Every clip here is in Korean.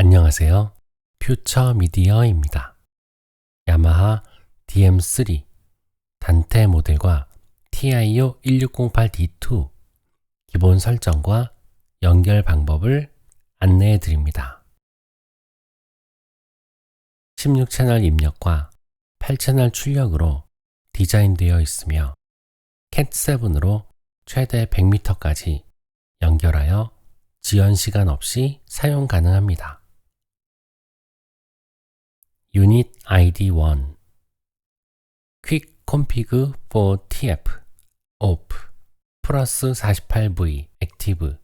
안녕하세요. 퓨처 미디어입니다. 야마하 DM3 단테 모델과 TIO 1608D2 기본 설정과 연결 방법을 안내해 드립니다. 16채널 입력과 8채널 출력으로 디자인되어 있으며 cat7으로 최대 100m까지 연결하여 지연 시간 없이 사용 가능합니다. 유닛 ID 1 Quick Config for TF Off 플러스 48V Active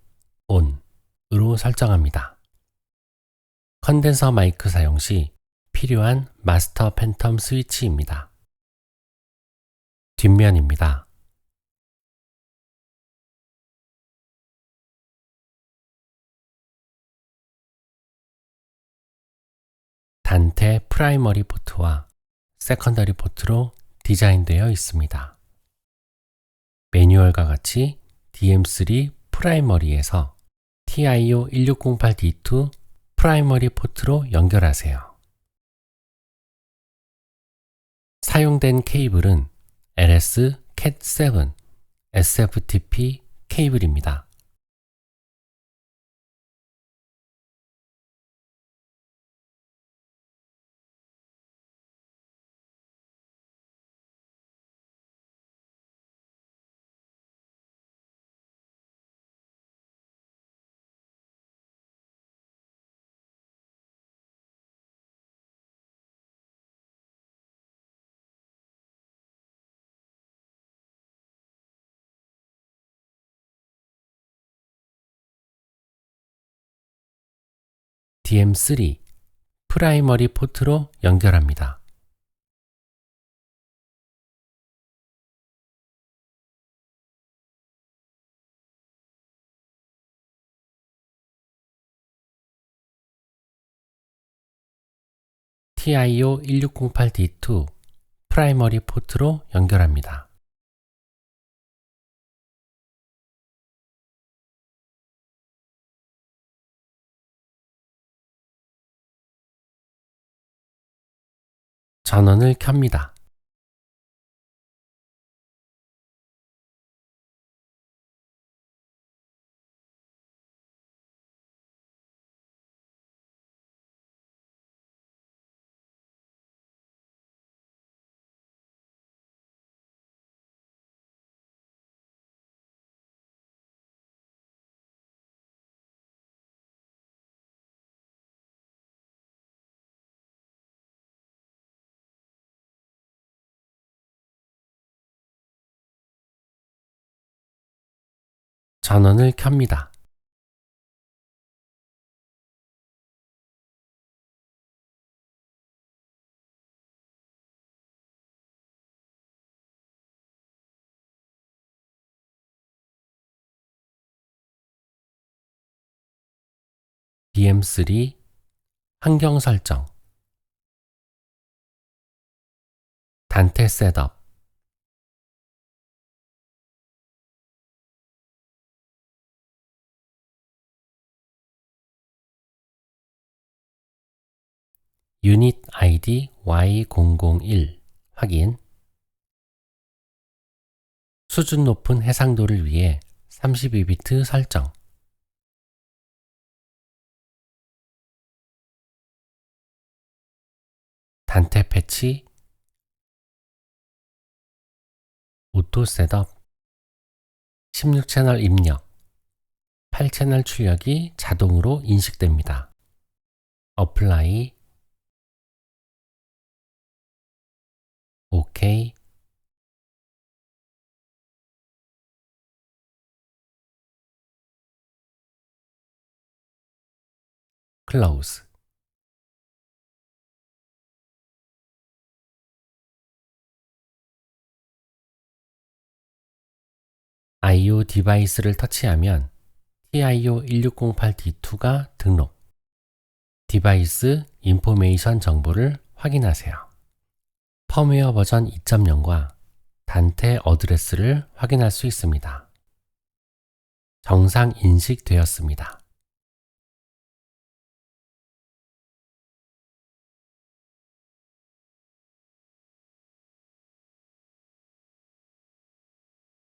ON으로 설정합니다. 컨덴서 마이크 사용 시 필요한 마스터 팬텀 스위치입니다. 뒷면입니다. 단테 프라이머리 포트와 세컨더리 포트로 디자인되어 있습니다. 매뉴얼과 같이 DM3 프라이머리에서 TIO 1608D2 프라이머리 포트로 연결하세요. 사용된 케이블은 LS CAT7 SFTP 케이블입니다. DM3 프라이머리 포트로 연결합니다. TIO 1608D2 프라이머리 포트로 연결합니다. 전원을 켭니다. 전원을 켭니다. DM3 환경 설정 단테 셋업 유닛 아이디 Y001 확인. 수준 높은 해상도를 위해 32비트 설정. 단테 패치. 오토 셋업. 16채널 입력. 8채널 출력이 자동으로 인식됩니다. 어플라이 오케이. 클로즈. IO 디바이스를 터치하면 TIO 1608D2가 등록. 디바이스 인포메이션 정보를 확인하세요. 펌웨어 버전 2.0과 단태 어드레스를 확인할 수 있습니다. 정상 인식되었습니다.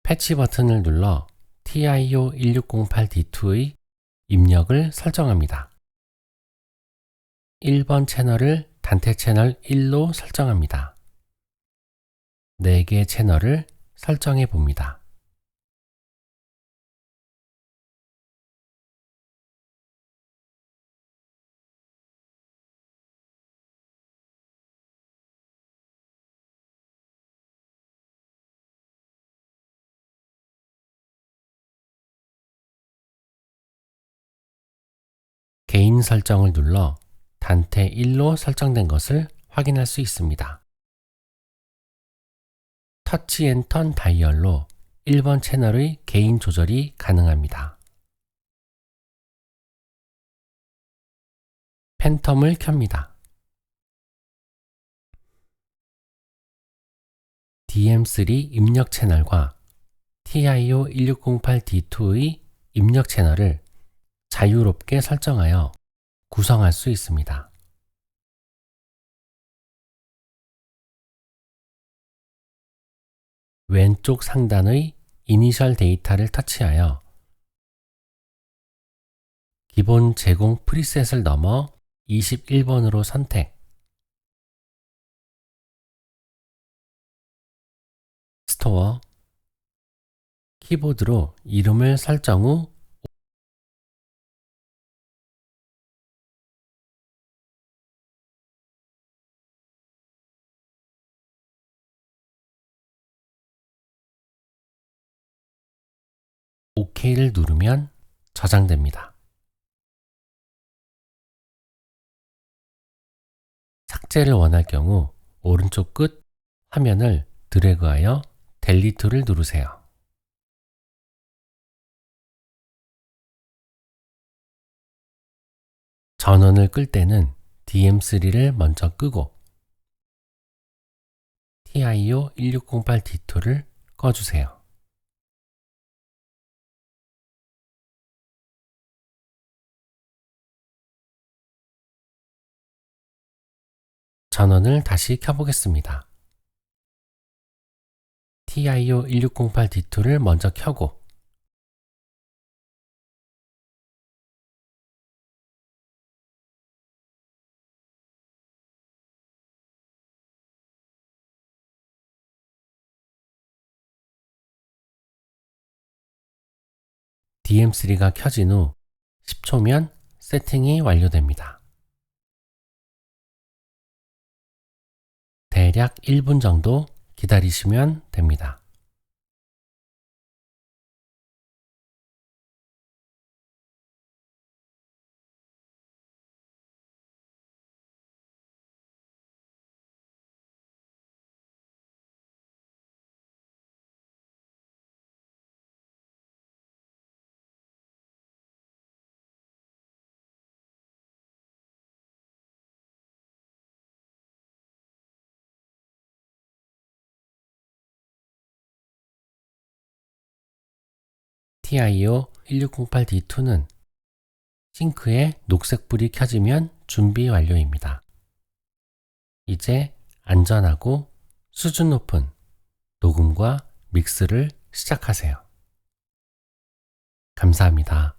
패치 버튼을 눌러 TIO 1608D2의 입력을 설정합니다. 1번 채널을 단태 채널 1로 설정합니다. 4개 채널을 설정해 봅니다. 개인 설정을 눌러 단태 1로 설정된 것을 확인할 수 있습니다. 터치 앤 턴 다이얼로 1번 채널의 개인 조절이 가능합니다. 팬텀을 켭니다. DM3 입력 채널과 TIO1608D2의 입력 채널을 자유롭게 설정하여 구성할 수 있습니다. 왼쪽 상단의 이니셜 데이터를 터치하여 기본 제공 프리셋을 넘어 21번으로 선택. 스토어 키보드로 이름을 설정 후 OK를 누르면 저장됩니다. 삭제를 원할 경우 오른쪽 끝 화면을 드래그하여 델리트를 누르세요. 전원을 끌 때는 DM3를 먼저 끄고 TIO 1608D2를 꺼주세요. 전원을 다시 켜보겠습니다. TIO 1608D2를 먼저 켜고 DM3가 켜진 후 10초면 세팅이 완료됩니다. 대략 1분 정도 기다리시면 됩니다. TIO 1608D2는 싱크에 녹색불이 켜지면 준비 완료입니다. 이제 안전하고 수준 높은 녹음과 믹스를 시작하세요. 감사합니다.